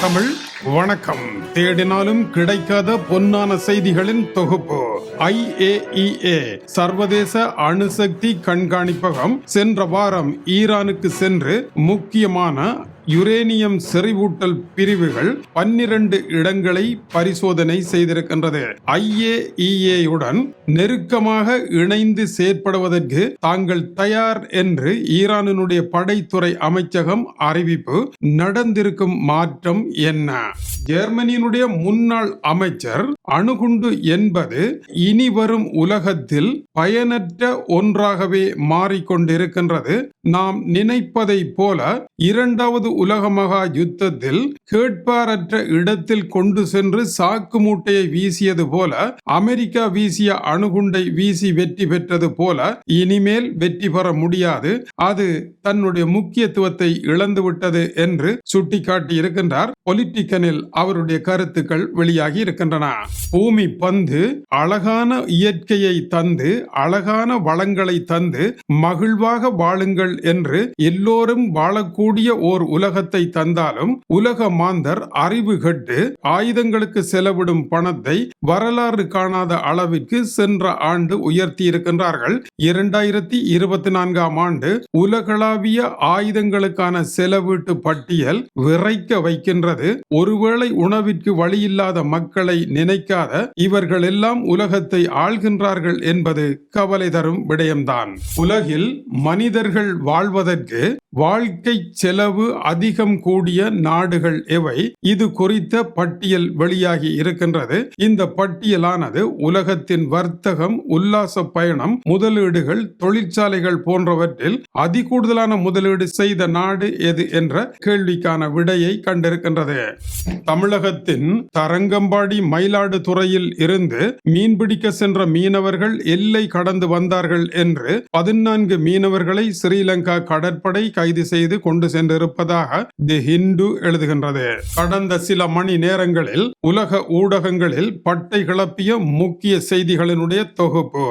தமிழ் வணக்கம். தேடினாலும் கிடைக்காத பொன்னான செய்திகளின் தொகுப்பு. ஐஏஇஏ சர்வதேச அணுசக்தி கண்காணிப்பகம் சென்ற வாரம் ஈரானுக்கு சென்று முக்கியமான யுரேனியம் செறிவூட்டல் பிரிவுகள் பன்னிரண்டு இடங்களை பரிசோதனை செய்திருக்கின்றது. ஐஏஇஏயுடன் நெருக்கமாக இணைந்து செயற்படுவதற்கு தாங்கள் தயார் என்று ஈரானினுடைய படைத்துறை அமைச்சகம் அறிவிப்பு நடந்திருக்கும் மாற்றம் என்ன? ஜெர்மனியினுடைய முன்னாள் அமைச்சர் அணுகுண்டு என்பது இனி வரும் உலகத்தில் பயனற்ற ஒன்றாகவே மாறிக்கொண்டிருக்கின்றது. நாம் நினைப்பதை போல இரண்டாவது உலக மகா யுத்தத்தில் கேட்பாரற்ற இடத்தில் கொண்டு சென்று சாக்கு மூட்டையை வீசியது போல அமெரிக்கா வீசிய அணுகுண்டை வீசி வெற்றி பெற்றது போல இனிமேல் வெற்றி பெற முடியாது. அது தன்னுடைய முக்கியத்துவத்தை இழந்துவிட்டது என்று சுட்டிக்காட்டி இருக்கின்றார் பொலிட்டிக்கனில் அவருடைய கருத்துக்கள் வெளியாகி இருக்கின்றன. பூமி பந்து அழகான இயற்கையை தந்து அழகான வளங்களை தந்து மகிழ்வாக வாழுங்கள் என்று எல்லோரும் வாழக்கூடிய ஓர் உலகத்தை தந்தாலும் உலக மாந்தர் அறிவு கெட்டு ஆயுதங்களுக்கு செலவிடும் பணத்தை வரலாறு காணாத அளவிற்கு சென்ற ஆண்டு உயர்த்தி இருக்கின்றார்கள் இரண்டாயிரத்தி இருபத்தி நான்காம் ஆண்டு உலகளாவிய ஆயுதங்களுக்கான செலவீட்டு பட்டியல் விரைக்க வைக்கின்றது. ஒருவேளை உணவிற்கு வழியில்லாத மக்களை நினைக்காத இவர்கள் எல்லாம் உலகத்தை ஆள்கின்றார்கள் என்பது கவலை தரும் விடயம்தான். உலகில் மனிதர்கள் வாழ்வதற்கு வாழ்க்கை செலவு அதிகம் கூடிய நாடுகள் எவை? இது குறித்த பட்டியல் வெளியாகி இருக்கின்றது. இந்த பட்டியலானது உலகத்தின் வர்த்தகம் உல்லாச பயணம் முதலீடுகள் தொழிற்சாலைகள் போன்றவற்றில் அதிகூடுதலான முதலீடு செய்த நாடு எது என்ற கேள்விக்கான விடையை கண்டிருக்கின்றது. தமிழகத்தின் தரங்கம்பாடி மயிலாடுதுறையில் இருந்து மீன்பிடிக்க சென்ற மீனவர்கள் எல்லை கடந்து வந்தார்கள் என்று பதினான்கு மீனவர்களை ஸ்ரீலங்கா கடற்படை கைது செய்து கொண்டு சென்றிருப்பதாக தி ஹிந்து எழுதுகின்றது. கடந்த சில மணி நேரங்களில் உலக ஊடகங்களில் பட்டை கிளப்பிய முக்கிய செய்திகளினுடைய தொகுப்பு.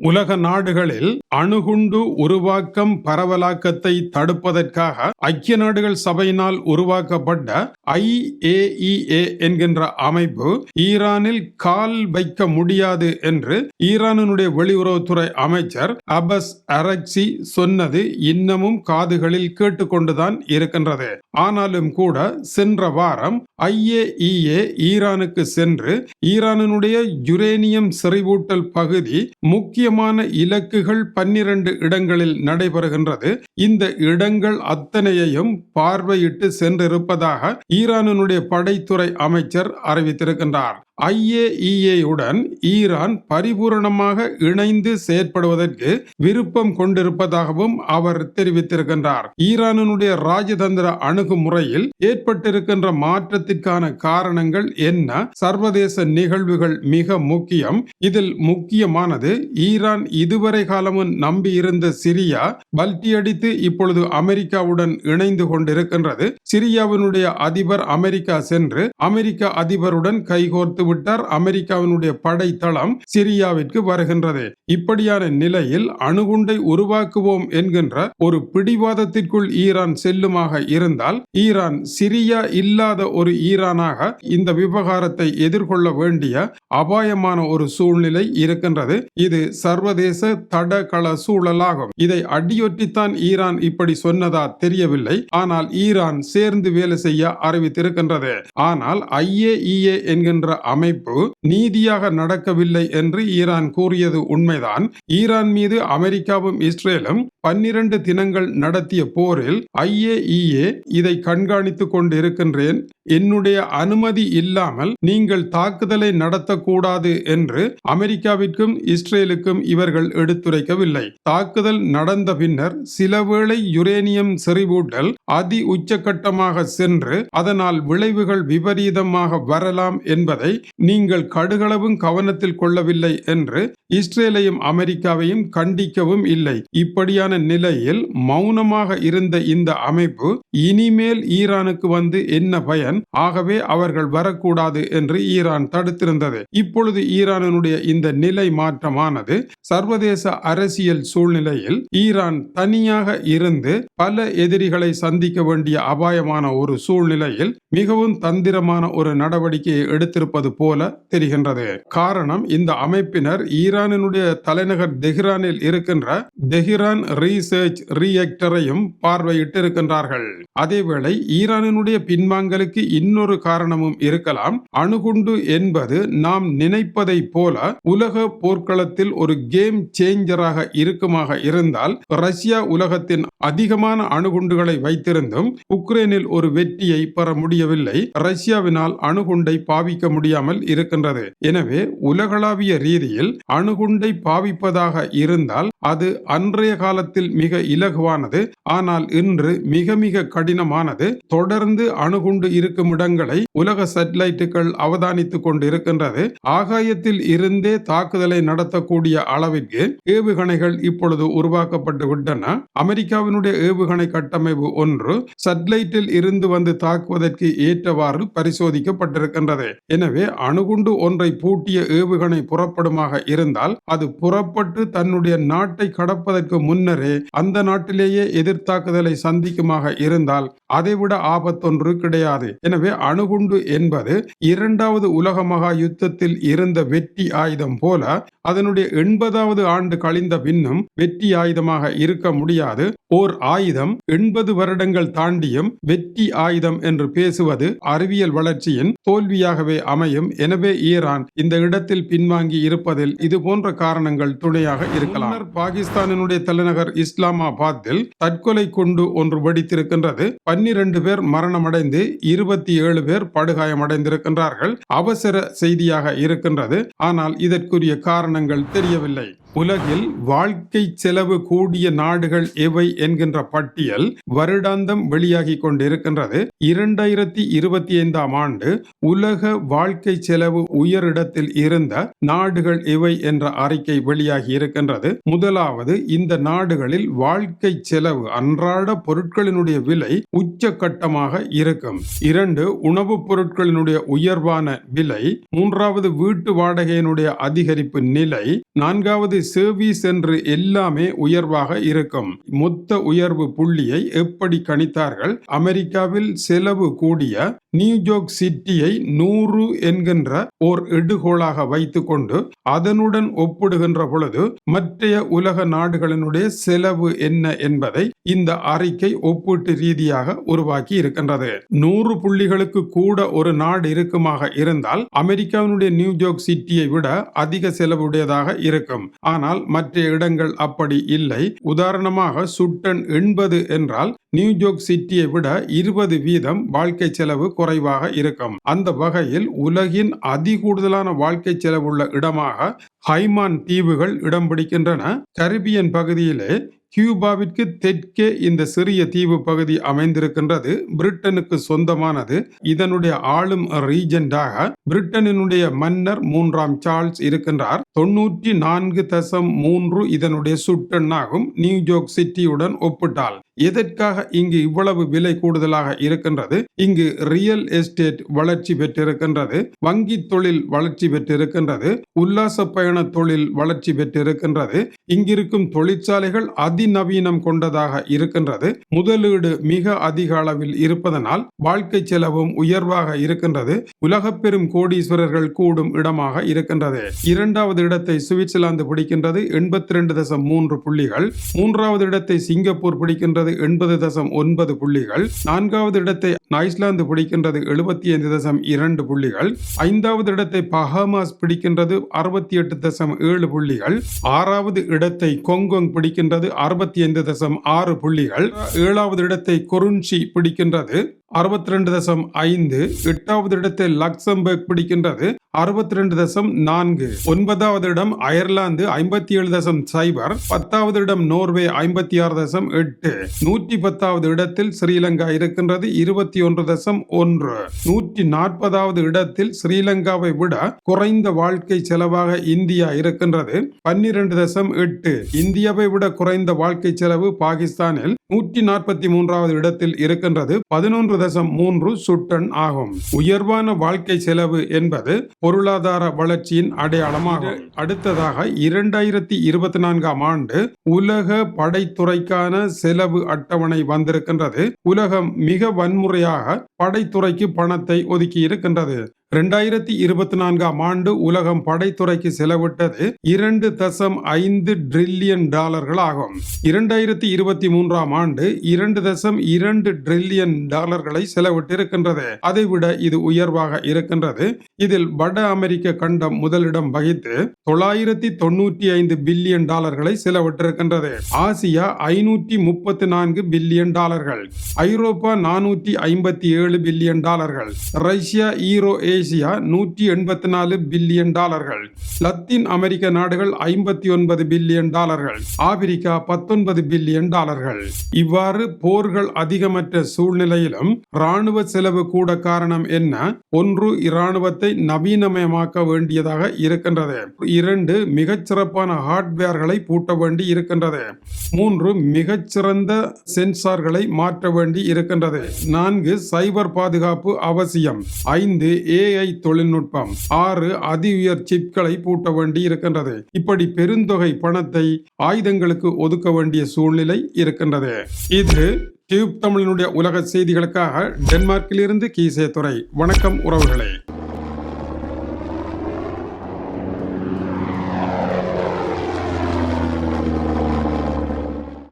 உலக நாடுகளில் அணுகுண்டு உருவாக்கம் பரவலாக்கத்தை தடுப்பதற்காக ஐக்கிய நாடுகள் சபையினால் உருவாக்கப்பட்ட ஐஏஇஏ என்கின்ற அமைப்பு ஈரானில் கால் வைக்க முடியாது என்று ஈரானினுடைய வெளியுறவுத்துறை அமைச்சர் அபஸ் அரக்சி சொன்னது இன்னமும் காதுகளில் கேட்டுக்கொண்டுதான் இருக்கின்றது. ஆனாலும் கூட சென்ற வாரம் ஐஏஇஏ ஈரானுக்கு சென்று ஈரானினுடைய யுரேனியம் செறிவூட்டல் பகுதி முக்கிய முக்கியமான இலக்குகள் பன்னிரண்டு இடங்களில் நடைபெறுகின்றது. இந்த இடங்கள் அத்தனையையும் பார்வையிட்டு சென்றிருப்பதாக ஈரானினுடைய படைத்துறை அமைச்சர் அறிவித்திருக்கின்றார். ஐஏஇஏயுடன் ஈரான் பரிபூரணமாக இணைந்து செயற்படுவதற்கு விருப்பம் கொண்டிருப்பதாகவும் அவர் தெரிவித்திருக்கின்றார். ஈரானினுடைய ராஜதந்திர அணுகுமுறையில் ஏற்பட்டிருக்கின்ற மாற்றத்திற்கான காரணங்கள் என்ன? சர்வதேச நிகழ்வுகள் மிக முக்கியம். இதில் முக்கியமானது ஈரான் இதுவரை காலமும் நம்பியிருந்த சிரியா பல்டியடித்து இப்பொழுது அமெரிக்காவுடன் இணைந்து கொண்டிருக்கின்றது. சிரியாவினுடைய அதிபர் அமெரிக்கா சென்று அமெரிக்க அதிபருடன் கைகோர்த்து விட்டார். அமெரிக்காவினுடைய படைத்தளம் சிரியாவிற்கு வருகின்றது. இப்படியான நிலையில் அணுகுண்டை உருவாக்குவோம் என்கின்ற ஒரு பிடிவாதத்திற்குள் ஈரான் செல்லுமாக இருந்தால் ஈரான் சிரியா இல்லாத ஒரு ஈரானாக இந்த விவகாரத்தை எதிர்கொள்ள வேண்டிய அபாயமான ஒரு சூழ்நிலை இருக்கின்றது. இது சர்வதேச தடகள சூழலாகும். இதை அடியொற்றித்தான் ஈரான் இப்படி சொன்னதா தெரியவில்லை. ஆனால் ஈரான் சேர்ந்து வேலை செய்ய அறிவித்திருக்கின்றது. ஆனால் ஐஏஇஏ என்கின்ற அமைப்பு நீதியாக நடக்கவில்லை என்று ஈரான் கூறியது உண்மைதான். ஈரான் மீது அமெரிக்காவும் இஸ்ரேலும் பன்னிரண்டு தினங்கள் நடத்திய போரில் ஐஏஇஏ இதை கண்காணித்துக் கொண்டிருக்கின்றேன். என்னுடைய அனுமதி இல்லாமல் நீங்கள் தாக்குதலை நடத்தக்கூடாது என்று அமெரிக்காவிற்கும் இஸ்ரேலுக்கும் இவர்கள் எடுத்துரைக்கவில்லை. தாக்குதல் நடந்த பின்னர் சில வேளை யுரேனியம் செறிவூட்டல் அதி உச்சகட்டமாக சென்று அதனால் விளைவுகள் விபரீதமாக வரலாம் என்பதை நீங்கள் கடுகளவும் கவனத்தில் கொள்ளவில்லை என்று இஸ்ரேலையும் அமெரிக்காவையும் கண்டிக்கவும் இல்லை. இப்படியான நிலையில் மௌனமாக இருந்த இந்த அமைப்பு இனிமேல் ஈரானுக்கு வந்து என்ன பயன்? நாடுடன் ஆகவே அவர்கள் வரக்கூடாது என்று ஈரான் தடுத்திருந்தது. இப்பொழுது ஈரானினுடைய இந்த நிலை மாற்றமானது சர்வதேச அரசியல் சூழ்நிலையில் ஈரான் தனியாக இருந்து பல எதிரிகளை சந்திக்க வேண்டிய அபாயமான ஒரு சூழ்நிலையில் மிகவும் தந்திரமான ஒரு நடவடிக்கையை எடுத்திருப்பது போல தெரிகின்றது. காரணம் இந்த அமைப்பினர் ஈரானினுடைய தலைநகர் தெஹ்ரானில் இருக்கின்ற தெஹ்ரான் ரீசர்ச் ரியக்டரையும் பார்வையிட்டிருக்கின்றார்கள். அதேவேளை ஈரானினுடைய பின்வாங்கலுக்கு இன்னொரு காரணமும் இருக்கலாம். அணுகுண்டு என்பது நாம் நினைப்பதை போல உலக போர்க்களத்தில் ஒரு கேம் சேஞ்சராக இருக்குமாக இருந்தால் ரஷ்யா உலகத்தின் அதிகமான அணுகுண்டுகளை வைத்திருந்தும் உக்ரைனில் ஒரு வெற்றியை பெற முடியவில்லை. ரஷ்யாவினால் அணுகுண்டை பாவிக்க முடியாமல் இருக்கின்றது. எனவே உலகளாவிய ரீதியில் அணுகுண்டை பாவிப்பதாக இருந்தால் அது அன்றைய காலத்தில் மிக இலகுவானது. ஆனால் இன்று மிக மிக கடினமானது. தொடர்ந்து அணுகுண்டு இருக்கும் இடங்களை உலக சேட்டலைட்டுகள் அவதானித்துக் கொண்டிருக்கின்றது. ஆகாயத்தில் இருந்தே தாக்குதலை நடத்தக்கூடிய அளவிற்கு ஏவுகணைகள் இப்பொழுது உருவாக்கப்பட்டு விட்டன. அமெரிக்காவினுடைய ஏவுகணை கட்டமைப்பு ஒன்று சட்டலைட்டில் இருந்து வந்து தாக்குவதற்கு ஏற்றவாறு பரிசோதிக்கப்பட்டிருக்கின்றது. எனவே அணுகுண்டு ஒன்றை பூட்டிய ஏவுகணை புறப்படுமாக இருந்தால் அது புறப்பட்டு தன்னுடைய நாட்டை கடப்பதற்கு முன்னரே அந்த நாட்டிலேயே எதிர்த்தாக்குதலை சந்திக்குமாக இருந்தால் அதைவிட ஆபத்தொன்று கிடையாது. எனவே அணுகுண்டு என்பது இரண்டாவது உலக மகா யுத்தத்தில் இருந்த வெற்றி ஆயுதம் போல அதனுடைய எண்பதாவது ஆண்டு கழிந்த பின்னும் வெற்றி ஆயுதமாக இருக்க முடியாது. ஓர் ஆயுதம் எண்பது வருடங்கள் தாண்டியும் வெற்றி ஆயுதம் என்று பேசுவது அறிவியல் வளர்ச்சியின் தோல்வியாகவே அமையும். எனவே ஈரான் இந்த இடத்தில் பின்வாங்கி இருப்பதில் இது போன்ற காரணங்கள் துணையாக இருக்கலாம். பாகிஸ்தானினுடைய தலைநகர் இஸ்லாமாபாத்தில் தற்கொலை குண்டு ஒன்று வெடித்திருக்கின்றது. பன்னிரண்டு பேர் மரணமடைந்து இருபது இருபத்தி ஏழு பேர் படுகாயமடைந்திருக்கின்றார்கள். அவசர செய்தியாக இருக்கின்றது. ஆனால் இதற்குரிய காரணங்கள் தெரியவில்லை. உலகில் வாழ்க்கை செலவு கூடிய நாடுகள் எவை என்கின்ற பட்டியல் வருடாந்தம் வெளியாகி கொண்டிருக்கின்றது. இரண்டாயிரத்தி இருபத்தி ஐந்தாம் ஆண்டு உலக வாழ்க்கை செலவு உயரிடத்தில் இருந்த நாடுகள் எவை என்ற அறிக்கை வெளியாகி இருக்கின்றது. முதலாவது இந்த நாடுகளில் வாழ்க்கை செலவு அன்றாட பொருட்களினுடைய விலை உச்சகட்டமாக இருக்கும். இரண்டு உணவுப் பொருட்களினுடைய உயர்வான விலை. மூன்றாவது வீட்டு வாடகையினுடைய அதிகரிப்பு நிலை. நான்காவது சர்வீஸ் என்று எல்லாமே உயர்வாக இருக்கும். மொத்த உயர்வு புள்ளியை எப்படி கணித்தார்கள்? அமெரிக்காவில் செலவு கூடிய நியூயார்க் சிட்டியை நூறு என்கின்ற ஓர் எடுகோளாக வைத்துக்கொண்டு அதனுடன் ஒப்பிடுகின்ற பொழுது மற்றைய உலக நாடுகளினுடைய செலவு என்ன என்பதை இந்த அறிக்கை ஒப்பீட்டு ரீதியாக உருவாக்கி இருக்கின்றது. நூறு புள்ளிகளுக்கு கூட ஒரு நாடு இருக்குமாக இருந்தால் அமெரிக்காவினுடைய நியூயார்க் சிட்டியை விட அதிக செலவுடையதாக இருக்கும். ஆனால் மற்ற இடங்கள் அப்படி இல்லை. உதாரணமாக சுட்டன் எண்பது என்றால் நியூயோர்க் சிட்டியை விட இருபது வீதம் வாழ்க்கை செலவு குறைவாக இருக்கும். அந்த வகையில் உலகின் அதிகூடுதலான வாழ்க்கை செலவுள்ள இடமாக ஹைமான் தீவுகள் இடம் பிடிக்கின்றன. கரிபியன் பகுதியிலே கியூபாவிற்கு தெற்கே இந்த சிறிய தீவு பகுதி அமைந்திருக்கின்றது. பிரிட்டனுக்கு சொந்தமானது. இதனுடைய ஆளும் ரீஜெண்டாக பிரிட்டனினுடைய மன்னர் மூன்றாம் சார்ல்ஸ் இருக்கின்றார். தொன்னூற்றி நான்கு தசம் மூன்று இதனுடைய சுட்டெண்ணாகும் நியூயார்க் சிட்டியுடன் ஒப்பிட்டால். எதற்காக இங்கு இவ்வளவு விலை கூடுதலாக இருக்கின்றது? இங்கு ரியல் எஸ்டேட் வளர்ச்சி பெற்றிருக்கின்றது. வங்கி தொழில் வளர்ச்சி பெற்றிருக்கின்றது. உல்லாச பயண தொழில் வளர்ச்சி பெற்றிருக்கின்றது. இங்கிருக்கும் தொழிற்சாலைகள் அதிநவீனம் கொண்டதாக இருக்கின்றது. முதலீடு மிக அதிக அளவில் இருப்பதனால் வாழ்க்கை செலவும் உயர்வாக இருக்கின்றது. உலக பெரும் கோடீஸ்வரர்கள் கூடும் இடமாக இருக்கின்றது. இரண்டாவது இடத்தை சுவிட்சர்லாந்து பிடிக்கின்றது. எண்பத்தி ரெண்டு தசம் மூன்று புள்ளிகள். மூன்றாவது இடத்தை சிங்கப்பூர் பிடிக்கின்றது. எண்பது தசம் ஒன்பது புள்ளிகள். நான்காவது இடத்தை ஐஸ்லாந்து பிடிக்கின்றது எழுபத்தி ஐந்து தசம் இரண்டு புள்ளிகள் ஐந்தாவது இடத்தை பஹாமாஸ் பிடிக்கின்றது அறுபத்தி எட்டு தசம் ஏழு புள்ளிகள் ஆறாவது இடத்தை கொங்கோங் பிடிக்கின்றது அறுபத்தி ஐந்து தசம் ஆறு புள்ளிகள் ஏழாவது இடத்தை கொருன்ஷி பிடிக்கின்றது அறுபத்தி ரெண்டு தசம் ஐந்து எட்டாவது இடத்தை லக்சம்பர்க் பிடிக்கின்றது அறுபத்தி ரெண்டு தசம் நான்கு ஒன்பதாவது இடம் அயர்லாந்து ஐம்பத்தி ஏழு தசம் சைபர் பத்தாவது இடம் நோர்வே ஐம்பத்தி ஆறு தசம் எட்டு நூற்றி பத்தாவது இடத்தில் ஸ்ரீலங்கா இருக்கின்றது இருபத்தி ஒன்று தசம் ஒன்று நூற்றி நாற்பதாவது இடத்தில் ஸ்ரீலங்காவை விட குறைந்த வாழ்க்கை செலவாக இந்தியா இருக்கின்றது. பன்னிரண்டு தசம் எட்டு இந்தியாவை விட குறைந்த வாழ்க்கை செலவு பாகிஸ்தானில் நூற்றி நாற்பத்தி மூன்றாவது இடத்தில் இருக்கின்றது. பதினொன்று தசம் மூன்று சுட்டன் ஆகும். உயர்வான வாழ்க்கை செலவு என்பது பொருளாதார வளர்ச்சியின் அடையாளமாகும். அடுத்ததாக இரண்டாயிரத்தி இருபத்தி நான்காம் ஆண்டு உலக படைத்துறைக்கான செலவு அட்டவணை வந்திருக்கின்றது. உலகம் மிக வன்முறையாக படைத்துறைக்கு பணத்தை ஒதுக்கி இருக்கின்றது. ரெண்டாயிரத்தி இருபத்தி நான்காம் ஆண்டு உலகம் படைத்துறைக்கு செலவிட்டது இரண்டு தசம் ஐந்து டிரில்லியன் டாலர்கள் ஆகும் இரண்டாயிரத்தி இருபத்தி மூன்றாம் ஆண்டு இரண்டு தசம் இரண்டு டிரில்லியன் டாலர்களை செலவிட்டிருக்கின்றது. அதைவிட இது உயர்வாக இருக்கின்றது. இதில் வட அமெரிக்க கண்டம் முதலிடம் வகித்து தொள்ளாயிரத்தி தொண்ணூற்றி ஐந்து பில்லியன் டாலர்களை செலவிட்டிருக்கின்றது. ஆசியா ஐநூற்றி முப்பத்தி நான்கு பில்லியன் டாலர்கள். ஐரோப்பா நானூற்றி ஐம்பத்தி ஏழு பில்லியன் டாலர்கள். ரஷ்யா ஈரோ ஏசியா நூற்றி எண்பத்தி நாலு பில்லியன் டாலர்கள். லத்தீன் அமெரிக்க நாடுகள் ஐம்பத்தி ஒன்பது பில்லியன் டாலர்கள். ஆப்பிரிக்கா பத்தொன்பது பில்லியன் டாலர்கள். இவ்வாறு போர்கள் அதிகமற்ற சூழ்நிலையிலும் ராணுவ செலவு கூட காரணம் என்ன? ஒன்று இராணுவத்தை நவீனமயமாக்க வேண்டியதாக இருக்கின்றது. இரண்டு மிகச்சிறப்பான ஹார்ட்வேர்களை பூட்ட வேண்டி இருக்கின்றது. மூன்று மிகச்சிறந்த சென்சார்களை மாற்ற வேண்டி இருக்கின்றது. நான்கு சைபர் பாதுகாப்பு அவசியம். ஐந்து ஏ ஏஐ தொழில்நுட்பம். ஆறு அதி உயர் சிப்களை பூட்ட வேண்டி இருக்கின்றது. இப்படி பெருந்தொகை பணத்தை ஆயுதங்களுக்கு ஒதுக்க வேண்டிய சூழ்நிலை இருக்கின்றது. இது டியூப் தமிழினுடைய உலக செய்திகளுக்காக டென்மார்க்கிலிருந்து கீசே துறை வணக்கம் உறவுகளே.